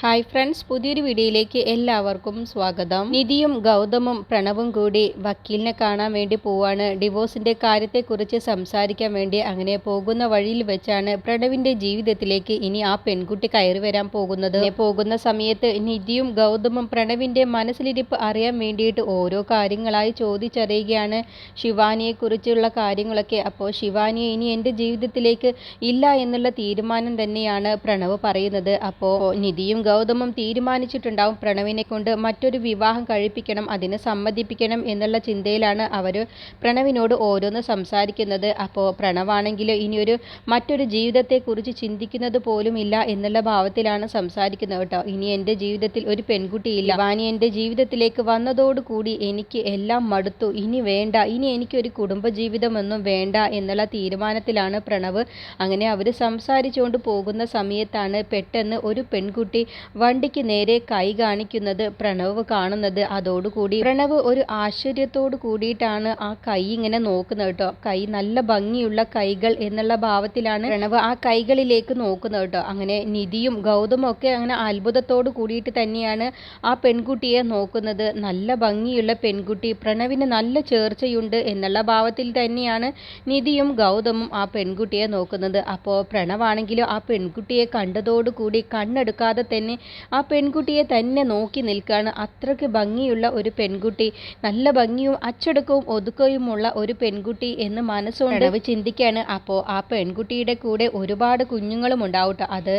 Hi friends പുതിയൊരു വീഡിയോയിലേക്ക് എല്ലാവർക്കും സ്വാഗതം. നിധിയും ഗൗതമും പ്രണവും കൂടി വക്കീലിനെ കാണാൻ വേണ്ടി പോവാണ്. ഡിവോഴ്സിന്റെ കാര്യത്തെക്കുറിച്ച് സംസാരിക്കാൻ വേണ്ടി അങ്ങനെ പോകുന്ന വഴിയിൽ വെച്ചാണ് പ്രണവിന്റെ ജീവിതത്തിലേക്ക് ഇനി ആ പെൺകുട്ടി കയറി വരാൻ പോകുന്നത്. പോകുന്ന സമയത്ത് നിധിയും ഗൗതമും പ്രണവിന്റെ മനസ്സിലിരിപ്പ് അറിയാൻ വേണ്ടിയിട്ട് ഓരോ കാര്യങ്ങളായി ചോദിച്ചറിയുകയാണ് ശിവാനിയെക്കുറിച്ചുള്ള കാര്യങ്ങളൊക്കെ. അപ്പോൾ ശിവാനിയെ ഇനി എന്റെ ജീവിതത്തിലേക്ക് ഇല്ല എന്നുള്ള തീരുമാനം തന്നെയാണ് പ്രണവ് പറയുന്നത്. അപ്പോൾ നിധിയും ഗൗതമും തീരുമാനിച്ചിട്ടുണ്ടാവും. പ്രണവിനെ കൊണ്ട് മറ്റൊരു വിവാഹം കഴിപ്പിക്കണം അതിന് സമ്മതിപ്പിക്കണം എന്നുള്ള ചിന്തയിലാണ് അവർ പ്രണവിനോട് ഓരോന്ന് സംസാരിക്കുന്നത്. അപ്പോൾ പ്രണവാണെങ്കിൽ ഇനിയൊരു മറ്റൊരു ജീവിതത്തെക്കുറിച്ച് ചിന്തിക്കുന്നത് പോലും ഇല്ല എന്നുള്ള ഭാവത്തിലാണ് സംസാരിക്കുന്നത് കേട്ടോ. ഇനി എന്റെ ജീവിതത്തിൽ ഒരു പെൺകുട്ടിയില്ല. വാനി എന്റെ ജീവിതത്തിലേക്ക് വന്നതോടുകൂടി എനിക്ക് എല്ലാം മടുത്തു. ഇനി വേണ്ട ഇനി എനിക്കൊരു കുടുംബജീവിതമൊന്നും വേണ്ട എന്നുള്ള തീരുമാനത്തിലാണ് പ്രണവ്. അങ്ങനെ അവർ സംസാരിച്ചുകൊണ്ട് പോകുന്ന സമയത്താണ് പെട്ടെന്ന് ഒരു പെൺകുട്ടി വണ്ടിക്ക് നേരെ കൈ കാണിക്കുന്നത് പ്രണവ് കാണുന്നത്. അതോടുകൂടി പ്രണവ് ഒരു ആശ്ചര്യത്തോട് കൂടിയിട്ടാണ് ആ കൈ ഇങ്ങനെ നോക്കുന്നത് കേട്ടോ. കൈ നല്ല ഭംഗിയുള്ള കൈകൾ എന്നുള്ള ഭാവത്തിലാണ് പ്രണവ് ആ കൈകളിലേക്ക് നോക്കുന്നത് കേട്ടോ. അങ്ങനെ നിധിയും ഗൗതമും ഒക്കെ അങ്ങനെ അത്ഭുതത്തോട് കൂടിയിട്ട് തന്നെയാണ് ആ പെൺകുട്ടിയെ നോക്കുന്നത്. നല്ല ഭംഗിയുള്ള പെൺകുട്ടി പ്രണവിന് നല്ല ചേർച്ചയുണ്ട് എന്നുള്ള ഭാവത്തിൽ തന്നെയാണ് നിധിയും ഗൗതമും ആ പെൺകുട്ടിയെ നോക്കുന്നത്. അപ്പോൾ പ്രണവാണെങ്കിലും ആ പെൺകുട്ടിയെ കണ്ടതോടുകൂടി കണ്ണെടുക്കാതെ തന്നെ ആ പെൺകുട്ടിയെ തന്നെ നോക്കി നിൽക്കുകയാണ് അത്രയ്ക്ക് ഭംഗിയുള്ള ഒരു പെൺകുട്ടി. നല്ല ഭംഗിയും അച്ചടക്കവും ഒതുക്കവുമുള്ള ഒരു പെൺകുട്ടി എന്ന് മനസ്സുകൊണ്ട് അവ ചിന്തിക്കുകയാണ് അപ്പോൾ ആ പെൺകുട്ടിയുടെ കൂടെ ഒരുപാട് കുഞ്ഞുങ്ങളും ഉണ്ടാവട്ടെ. അത്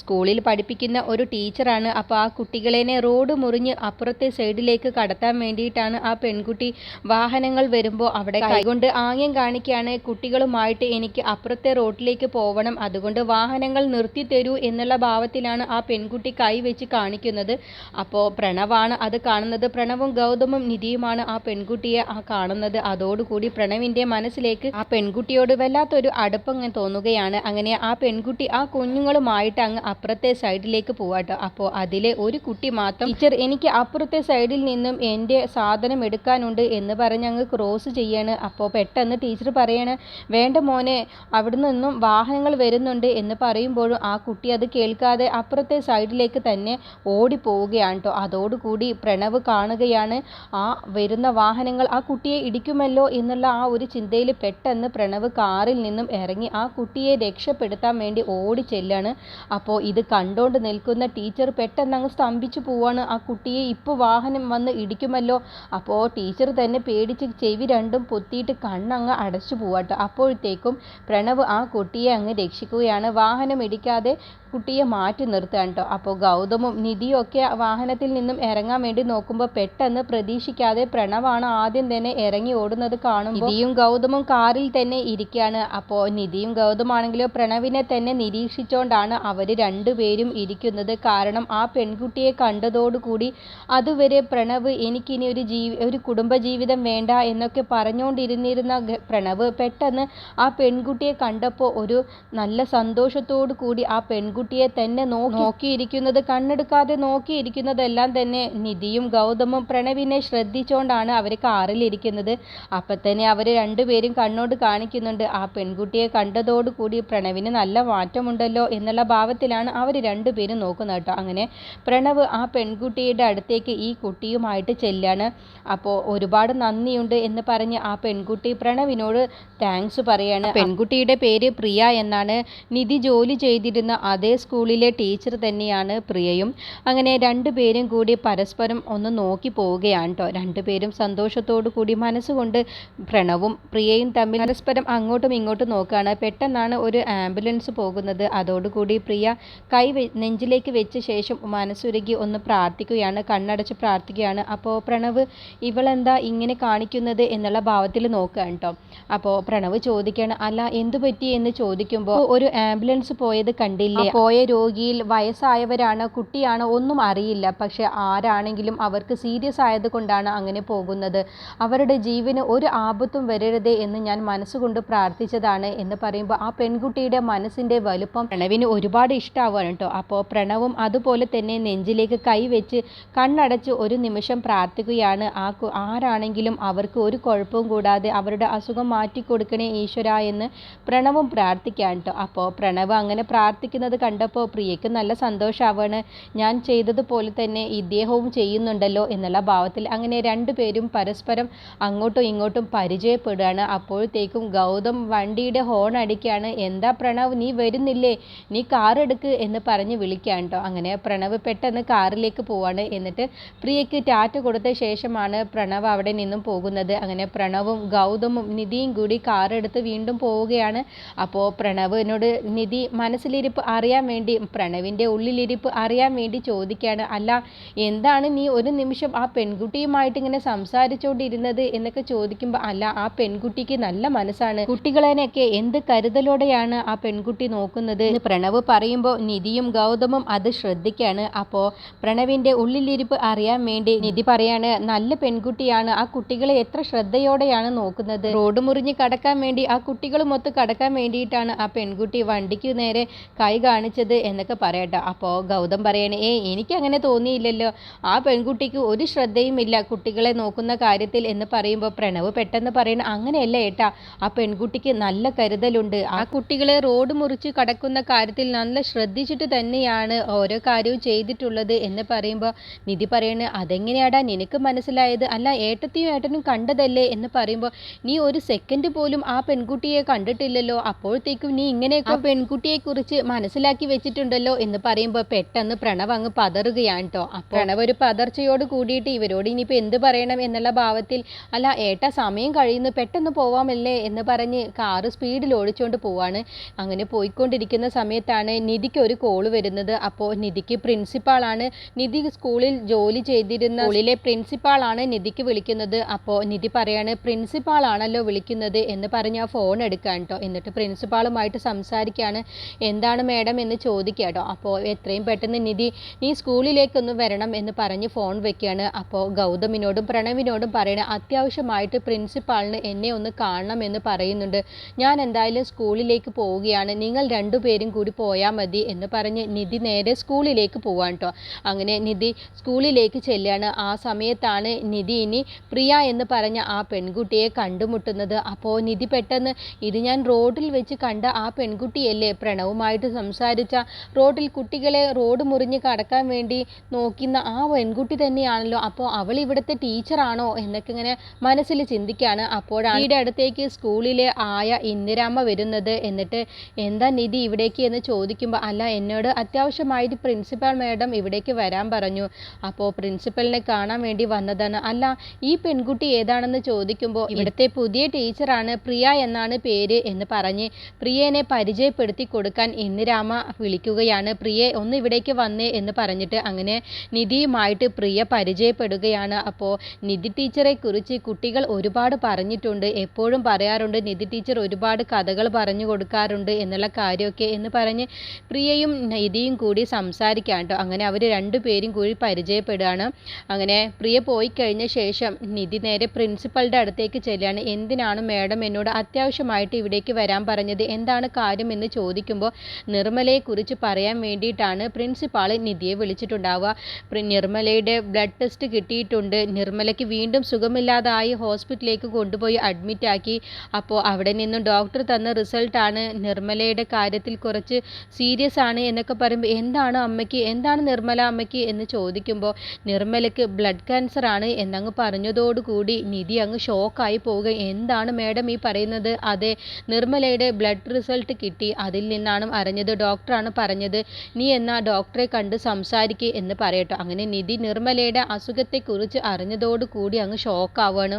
സ്കൂളിൽ പഠിപ്പിക്കുന്ന ഒരു ടീച്ചറാണ്. അപ്പോൾ ആ കുട്ടികളെ റോഡ് മുറിഞ്ഞ് അപ്പുറത്തെ സൈഡിലേക്ക് കടത്താൻ വേണ്ടിയിട്ടാണ് ആ പെൺകുട്ടി വാഹനങ്ങൾ വരുമ്പോൾ അവിടെ കൈകൊണ്ട് ആംഗ്യം കാണിക്കുകയാണ്. കുട്ടികളുമായിട്ട് എനിക്ക് അപ്പുറത്തെ റോഡിലേക്ക് പോകണം അതുകൊണ്ട് വാഹനങ്ങൾ നിർത്തി തരൂ എന്നുള്ള ഭാവത്തിലാണ് ആ പെൺകുട്ടി കൈ വെച്ച് കാണിക്കുന്നത്. അപ്പോൾ പ്രണവാണ് അത് കാണുന്നത്. പ്രണവും ഗൗതമും നിധിയുമാണ് ആ പെൺകുട്ടിയെ ആ കാണുന്നത്. അതോടുകൂടി പ്രണവിന്റെ മനസ്സിലേക്ക് ആ പെൺകുട്ടിയോട് വല്ലാത്തൊരു അടുപ്പം അങ്ങ് തോന്നുകയാണ്. അങ്ങനെ ആ പെൺകുട്ടി ആ കുഞ്ഞുങ്ങളുമായിട്ട് അങ്ങ് അപ്പുറത്തെ സൈഡിലേക്ക് പോവാട്ടോ. അപ്പോൾ അതിലെ ഒരു കുട്ടി മാത്രം ടീച്ചർ എനിക്ക് അപ്പുറത്തെ സൈഡിൽ നിന്നും എന്റെ സാധനം എടുക്കാനുണ്ട് എന്ന് പറഞ്ഞ് അങ്ങ് ക്രോസ് ചെയ്യാണ്. അപ്പോൾ പെട്ടെന്ന് ടീച്ചർ പറയാണ് വേണ്ട മോനെ അവിടെ നിന്നും വാഹനങ്ങൾ വരുന്നുണ്ട് എന്ന് പറയുമ്പോഴും ആ കുട്ടി അത് കേൾക്കാതെ അപ്പുറത്തെ സൈഡിലേക്ക് തന്നെ ഓടിപ്പോവുകയാണ് കേട്ടോ അതോടുകൂടി പ്രണവ് കാണുകയാണ്. ആ വരുന്ന വാഹനങ്ങൾ ആ കുട്ടിയെ ഇടിക്കുമല്ലോ എന്നുള്ള ആ ഒരു ചിന്തയിൽ പെട്ടെന്ന് പ്രണവ് കാറിൽ നിന്നും ഇറങ്ങി ആ കുട്ടിയെ രക്ഷപ്പെടുത്താൻ വേണ്ടി ഓടി ചെല്ലാണ്. അപ്പോൾ ഇത് കണ്ടോണ്ട് നിൽക്കുന്ന ടീച്ചർ പെട്ടെന്ന് അങ്ങ് സ്തംഭിച്ചു പോവാണ്. ആ കുട്ടിയെ ഇപ്പോൾ വാഹനം വന്ന് ഇടിക്കുമല്ലോ. അപ്പോൾ ടീച്ചർ തന്നെ പേടിച്ച് ചെവി രണ്ടും പൊത്തിയിട്ട് കണ്ണങ്ങ് അടച്ചു പോവാട്ടോ അപ്പോഴത്തേക്കും പ്രണവ് ആ കുട്ടിയെ അങ്ങ് രക്ഷിക്കുകയാണ്. വാഹനം ഇടിക്കാതെ കുട്ടിയെ മാറ്റി നിർത്തുകയാണ് കേട്ടോ അപ്പോൾ ഗൗതമും നിധിയും ഒക്കെ വാഹനത്തിൽ നിന്നും ഇറങ്ങാൻ വേണ്ടി നോക്കുമ്പോൾ പെട്ടെന്ന് പ്രതീക്ഷിക്കാതെ പ്രണവാണ് ആദ്യം തന്നെ ഇറങ്ങി ഓടുന്നത് കാണുമ്പോൾ നിധിയും ഗൗതമും കാറിൽ തന്നെ ഇരിക്കുകയാണ് അപ്പോൾ നിധിയും ഗൗതമാണെങ്കിലോ പ്രണവിനെ തന്നെ നിരീക്ഷിച്ചുകൊണ്ടാണ് അവർ രണ്ടുപേരും ഇരിക്കുന്നത്. കാരണം ആ പെൺകുട്ടിയെ കണ്ടതോടുകൂടി അതുവരെ പ്രണവ് എനിക്കിനി ഒരു ജീവി ഒരു കുടുംബജീവിതം വേണ്ട എന്നൊക്കെ പറഞ്ഞുകൊണ്ടിരുന്നിരുന്ന പ്രണവ് പെട്ടെന്ന് ആ പെൺകുട്ടിയെ കണ്ടപ്പോൾ ഒരു നല്ല സന്തോഷത്തോടു കൂടി ആ പെൺകുട്ടിയെ തന്നെ നോക്കി നോക്കിയിരിക്കുന്നത് കണ്ണെടുക്കാതെ നോക്കിയിരിക്കുന്നതെല്ലാം തന്നെ നിധിയും ഗൗതമും പ്രണവിനെ ശ്രദ്ധിച്ചുകൊണ്ടാണ് അവർ കാറിലിരിക്കുന്നത് അപ്പം തന്നെ അവർ രണ്ടുപേരും കണ്ണോട് കാണിക്കുന്നുണ്ട്. ആ പെൺകുട്ടിയെ കണ്ടതോടുകൂടി പ്രണവിന് നല്ല മാറ്റമുണ്ടല്ലോ എന്നുള്ള ഭാവത്തിലാണ് അവർ രണ്ടുപേരും നോക്കുന്നത് കേട്ടോ. അങ്ങനെ പ്രണവ് ആ പെൺകുട്ടിയുടെ അടുത്തേക്ക് ഈ കുട്ടിയുമായിട്ട് ചെല്ലാണ്. അപ്പോൾ ഒരുപാട് നന്ദിയുണ്ട് എന്ന് പറഞ്ഞ് ആ പെൺകുട്ടി പ്രണവിനോട് താങ്ക്സ് പറയാണ്. പെൺകുട്ടിയുടെ പേര് പ്രിയ എന്നാണ്. നിധി ജോലി ചെയ്തിരുന്ന അതേ സ്കൂളിലെ ടീച്ചർ തന്നെയാണ്. പ്രിയയും. അങ്ങനെ രണ്ടുപേരും കൂടി പരസ്പരം ഒന്ന് നോക്കി പോവുകയാണ് കേട്ടോ രണ്ടുപേരും സന്തോഷത്തോടു കൂടി മനസ്സുകൊണ്ട് പ്രണവും പ്രിയയും തമ്മിൽ പരസ്പരം അങ്ങോട്ടും ഇങ്ങോട്ടും നോക്കുകയാണ്. പെട്ടെന്നാണ് ഒരു ആംബുലൻസ് പോകുന്നത്. അതോടുകൂടി പ്രിയ കൈ നെഞ്ചിലേക്ക് വെച്ച ശേഷം മനസ്സുരുകി ഒന്ന് പ്രാർത്ഥിക്കുകയാണ്. കണ്ണടച്ച് പ്രാർത്ഥിക്കുകയാണ്. അപ്പോൾ പ്രണവ് ഇവളെന്താ ഇങ്ങനെ കാണിക്കുന്നത്? എന്നുള്ള ഭാവത്തിൽ നോക്കുകയാണ് കേട്ടോ അപ്പോൾ പ്രണവ് ചോദിക്കുകയാണ് അല്ല എന്തു പറ്റി എന്ന് ചോദിക്കുമ്പോൾ ഒരു ആംബുലൻസ് പോയത് കണ്ടില്ലേ? പോയ രോഗിയിൽ വയസ്സായവരാണ് കുട്ടിയാണ് ഒന്നും അറിയില്ല. പക്ഷെ ആരാണെങ്കിലും അവർക്ക് സീരിയസ് ആയതുകൊണ്ടാണ് അങ്ങനെ പോകുന്നത്. അവരുടെ ജീവന് ഒരു ആപത്തും വരരുതേ എന്ന് ഞാൻ മനസ്സുകൊണ്ട് പ്രാർത്ഥിച്ചതാണ് എന്ന് പറയുമ്പോൾ ആ പെൺകുട്ടിയുടെ മനസ്സിന്റെ വലുപ്പം പ്രണവിന് ഒരുപാട് ഇഷ്ടമാവുകയാണ് കേട്ടോ. അപ്പോൾ പ്രണവും അതുപോലെ തന്നെ നെഞ്ചിലേക്ക് കൈവച്ച് കണ്ണടച്ച് ഒരു നിമിഷം പ്രാർത്ഥിക്കുകയാണ്. ആ ആരാണെങ്കിലും അവർക്ക് ഒരു കുഴപ്പവും കൂടാതെ അവരുടെ അസുഖം മാറ്റിക്കൊടുക്കണേ ഈശ്വര എന്ന് പ്രണവും പ്രാർത്ഥിക്കാൻ കേട്ടോ. അപ്പോൾ പ്രണവ് അങ്ങനെ പ്രാർത്ഥിക്കുന്നത് കണ്ടപ്പോൾ പ്രിയയ്ക്ക് നല്ല സന്തോഷമാവാണ് ഞാൻ ചെയ്തതുപോലെ തന്നെ ഇദ്ദേഹവും ചെയ്യുന്നുണ്ടല്ലോ എന്നുള്ള ഭാവത്തിൽ അങ്ങനെ രണ്ടുപേരും പരസ്പരം അങ്ങോട്ടും ഇങ്ങോട്ടും പരിചയപ്പെടുകയാണ്. അപ്പോഴത്തേക്കും ഗൗതം വണ്ടിയുടെ ഹോൺ അടിക്കുകയാണ്. എന്താ പ്രണവ്? നീ വരുന്നില്ലേ? നീ കാർ എടുക്ക് എന്ന് പറഞ്ഞ് വിളിക്കാൻ കേട്ടോ അങ്ങനെ പ്രണവ് പെട്ടെന്ന് കാറിലേക്ക് പോവാണ്. എന്നിട്ട് പ്രിയയ്ക്ക് ടാറ്റ കൊടുത്ത ശേഷമാണ് പ്രണവ് അവിടെ നിന്നും പോകുന്നത്. അങ്ങനെ പ്രണവും ഗൗതമും നിധിയും കൂടി കാർ എടുത്ത് വീണ്ടും പോവുകയാണ്. അപ്പോൾ പ്രണവിനോട് നിധി മനസ്സിലിരിപ്പ് അറിയാൻ വേണ്ടി പ്രണവിന്റെ ഉള്ളിലിരിപ്പ് അറിയാൻ വേണ്ടി ചോദിക്കുകയാണ്. അല്ല എന്താണ് നീ ഒരു നിമിഷം ആ പെൺകുട്ടിയുമായിട്ട് ഇങ്ങനെ സംസാരിച്ചുകൊണ്ടിരുന്നത് എന്നൊക്കെ ചോദിക്കുമ്പോൾ അല്ല ആ പെൺകുട്ടിക്ക് നല്ല മനസ്സാണ്. കുട്ടികളെയൊക്കെ എന്ത് കരുതലോടെയാണ് ആ പെൺകുട്ടി നോക്കുന്നത്? എന്ന് പ്രണവ് പറയുമ്പോൾ നിധിയും ഗൗതമും അത് ശ്രദ്ധിക്കുകയാണ് അപ്പോൾ പ്രണവിന്റെ ഉള്ളിലിരിപ്പ് അറിയാൻ വേണ്ടി നിധി പറയാണ് നല്ല പെൺകുട്ടിയാണ്. ആ കുട്ടികളെ എത്ര ശ്രദ്ധയോടെയാണ് നോക്കുന്നത്? റോഡ് മുറിഞ്ഞ് കടക്കാൻ വേണ്ടി ആ കുട്ടികളുമൊത്ത് കടക്കാൻ വേണ്ടിയിട്ടാണ് ആ പെൺകുട്ടി വണ്ടിക്ക് നേരെ കൈ കാണിച്ചത് എന്നൊക്കെ പറയട്ടെ. അപ്പോൾ ഗൗതം പറയണേ ഏ എനിക്കങ്ങനെ തോന്നിയില്ലല്ലോ. ആ പെൺകുട്ടിക്ക് ഒരു ശ്രദ്ധയും ഇല്ല കുട്ടികളെ നോക്കുന്ന കാര്യത്തിൽ എന്ന് പറയുമ്പോൾ പ്രണവ് പെട്ടെന്ന് പറയണ അങ്ങനെയല്ല ഏട്ടാ ആ പെൺകുട്ടിക്ക് നല്ല കരുതലുണ്ട്. ആ കുട്ടികളെ റോഡ് മുറിച്ച് കടക്കുന്ന കാര്യത്തിൽ നല്ല ശ്രദ്ധിച്ചിട്ട് തന്നെയാണ് ഓരോ കാര്യവും ചെയ്തിട്ടുള്ളത്. എന്ന് പറയുമ്പോൾ നിധി പറയണ അതെങ്ങനെയാടാ? നിനക്ക് മനസ്സിലായത്? അല്ല ഏട്ടത്തിയും ഏട്ടനും കണ്ടതല്ലേ? എന്ന് പറയുമ്പോൾ നീ ഒരു സെക്കൻഡ് പോലും ആ പെൺകുട്ടിയെ കണ്ടിട്ടില്ലല്ലോ. അപ്പോഴത്തേക്കും നീ ഇങ്ങനെ ആ പെൺകുട്ടിയെ കുറിച്ച് മനസ്സിലാക്കി വെച്ചിട്ടുണ്ടല്ലോ. എന്ന് പറയുമ്പോൾ പെട്ടെന്ന് പ്രണവ് അങ്ങ് പതറുകയാണ് കേട്ടോ പ്രണവ് ഒരു പതർച്ചയോട് കൂടിയിട്ട് ഇവരോട് ഇനിയിപ്പോൾ എന്ത് പറയണം എന്നുള്ള ഭാവത്തിൽ അല്ല ഏട്ട സമയം കഴിയുന്നു പെട്ടെന്ന് പോവാമല്ലേ? എന്ന് പറഞ്ഞ് കാറ് സ്പീഡിൽ ഓടിച്ചുകൊണ്ട് പോവാണ്. അങ്ങനെ പോയിക്കൊണ്ടിരിക്കുന്ന സമയത്താണ് നിധിക്ക് ഒരു കോൾ വരുന്നത്. അപ്പോൾ നിധിക്ക് പ്രിൻസിപ്പാളാണ്. നിധി സ്കൂളിൽ ജോലി ചെയ്തിരുന്ന സ്കൂളിലെ പ്രിൻസിപ്പാളാണ് നിധിക്ക് വിളിക്കുന്നത്. അപ്പോൾ നിധി പറയാണ് പ്രിൻസിപ്പാളാണല്ലോ വിളിക്കുന്നത് എന്ന് പറഞ്ഞ് ആ ഫോൺ എടുക്കാൻ കേട്ടോ എന്നിട്ട് പ്രിൻസിപ്പാളുമായിട്ട് സംസാരിക്കുകയാണ് എന്താണ് മേഡം? എന്ന് ചോദിക്കുക കേട്ടോ അപ്പോൾ എത്രയും പെട്ടെന്ന് നിധി നീ സ്കൂളിലേക്കൊന്ന് വരണം എന്ന് പറഞ്ഞ് ഫോൺ വെക്കുകയാണ്. അപ്പോൾ ഗൗതമിനോടും പ്രണവിനോടും പറയണ അത്യാവശ്യമായിട്ട് പ്രിൻസിപ്പാളിന് എന്നെ ഒന്ന് കാണണം എന്ന് പറയുന്നുണ്ട്. ഞാൻ എന്തായാലും സ്കൂളിലേക്ക് പോവുകയാണ്. നിങ്ങൾ രണ്ടുപേരും കൂടി പോയാൽ മതി എന്ന് പറഞ്ഞ് നിധി നേരെ സ്കൂളിലേക്ക് പോവാൻ കേട്ടോ അങ്ങനെ നിധി സ്കൂളിലേക്ക് ചെല്ലുകയാണ്. ആ സമയത്താണ് നിധി ഇനി പ്രിയ എന്ന് പറഞ്ഞ ആ പെൺകുട്ടിയെ കണ്ടുമുട്ടുന്നത്. അപ്പോൾ നിധി പെട്ടെന്ന് ഇത് ഞാൻ റോഡിൽ വെച്ച് കണ്ട ആ പെൺകുട്ടിയല്ലേ പ്രണവുമായിട്ട് സംസാരിച്ച റോഡിൽ കുട്ടികളെ റോഡ് മുറിഞ്ഞ് കടക്കാൻ വേണ്ടി നോക്കുന്ന ആ പെൺകുട്ടി തന്നെയാണല്ലോ. അപ്പോൾ അവൾ ഇവിടുത്തെ ടീച്ചറാണോ എന്നൊക്കെ ഇങ്ങനെ മനസ്സിൽ ചിന്തിക്കുകയാണ് അപ്പോഴാണ് ഈയുടെ അടുത്തേക്ക് സ്കൂളിലെ ആയ ഇന്ദിരാമ്മ വരുന്നത്. എന്നിട്ട് എന്താ നിധി ഇവിടേക്ക് എന്ന് ചോദിക്കുമ്പോൾ അല്ല എന്നോട് അത്യാവശ്യമായിട്ട് പ്രിൻസിപ്പൽ മാഡം ഇവിടേക്ക് വരാൻ പറഞ്ഞു. അപ്പോൾ പ്രിൻസിപ്പലിനെ കാണാൻ വേണ്ടി വന്നതാണ്. അല്ല ഈ പെൺകുട്ടി ഏതാണെന്ന് ചോദിക്കുമ്പോൾ ഇവിടുത്തെ പുതിയ ടീച്ചറാണ് പ്രിയ എന്നാണ് പേര് എന്ന് പറഞ്ഞ് പ്രിയനെ പരിചയപ്പെടുത്തി കൊടുക്കാൻ ഇന്ദിരാമ വിളിക്കുകയാണ്. പ്രിയെ ഒന്ന് ഇവിടേക്ക് വന്നേ എന്ന് പറഞ്ഞിട്ട് അങ്ങനെ നിധിയുമായിട്ട് പ്രിയ പരിചയപ്പെടുകയാണ്. അപ്പോൾ നിധി ടീച്ചറെ കുറിച്ച് കുട്ടികൾ ഒരുപാട് പറഞ്ഞിട്ടുണ്ട്. എപ്പോഴും പറയാറുണ്ട് നിധി ടീച്ചർ ഒരുപാട് കഥകൾ പറഞ്ഞു കൊടുക്കാറുണ്ട് എന്നുള്ള കാര്യമൊക്കെ എന്ന് പറഞ്ഞ് പ്രിയയും നിധിയും കൂടി സംസാരിക്കാൻ കേട്ടോ. അങ്ങനെ അവർ രണ്ടുപേരും കൂടി പരിചയപ്പെടുകയാണ്. അങ്ങനെ പ്രിയ പോയി കഴിഞ്ഞ ശേഷം നിധി നേരെ പ്രിൻസിപ്പളുടെ അടുത്തേക്ക് ചെല്ലുകയാണ്. എന്തിനാണ് മാഡം എന്നോട് അത്യാവശ്യമായിട്ട് ഇവിടേക്ക് വരാൻ പറഞ്ഞത്? എന്താണ് കാര്യം? എന്ന് ചോദിക്കുമ്പോൾ നിർമ്മലയെക്കുറിച്ച് പറയാൻ വേണ്ടിയിട്ടാണ് പ്രിൻസിപ്പാൾ നിധിയെ വിളിച്ചിട്ടുണ്ടാവുക. നിർമ്മലയുടെ ബ്ലഡ് ടെസ്റ്റ് കിട്ടിയിട്ടുണ്ട്. നിർമ്മലയ്ക്ക് വീണ്ടും സുഖമില്ലാതായി ഹോസ്പിറ്റലിലേക്ക് കൊണ്ടുപോയി അഡ്മിറ്റാക്കി അപ്പോൾ അവിടെ നിന്നും ഡോക്ടർ തന്ന റിസൾട്ടാണ് നിർമ്മലയുടെ കാര്യത്തിൽ കുറച്ച് സീരിയസ് ആണ് എന്നൊക്കെ പറയുമ്പോൾ എന്താണ് അമ്മയ്ക്ക് എന്താണ് നിർമ്മല അമ്മയ്ക്ക് എന്ന് ചോദിക്കുമ്പോൾ നിർമ്മലയ്ക്ക് ബ്ലഡ് ക്യാൻസർ ആണ് എന്നങ്ങ് പറഞ്ഞതോടുകൂടി നിധി അങ്ങ് ഷോക്കായി പോവുക എന്താണ് മേഡം ഈ പറയുന്നത്? അതെ നിർമ്മലയുടെ ബ്ലഡ് റിസൾട്ട് കിട്ടി. അതിൽ നിന്നാണ് അറിഞ്ഞത് ഡോക്ടറാണ് പറഞ്ഞത്. നീ എന്നാ ഡോക്ടറെ കണ്ട് സംസാരിക്കുക എന്ന് പറയട്ടോ. അങ്ങനെ നിധി നിർമ്മലയുടെ അസുഖത്തെക്കുറിച്ച് അറിഞ്ഞതോടുകൂടി അങ്ങ് ഷോക്കാവാണ്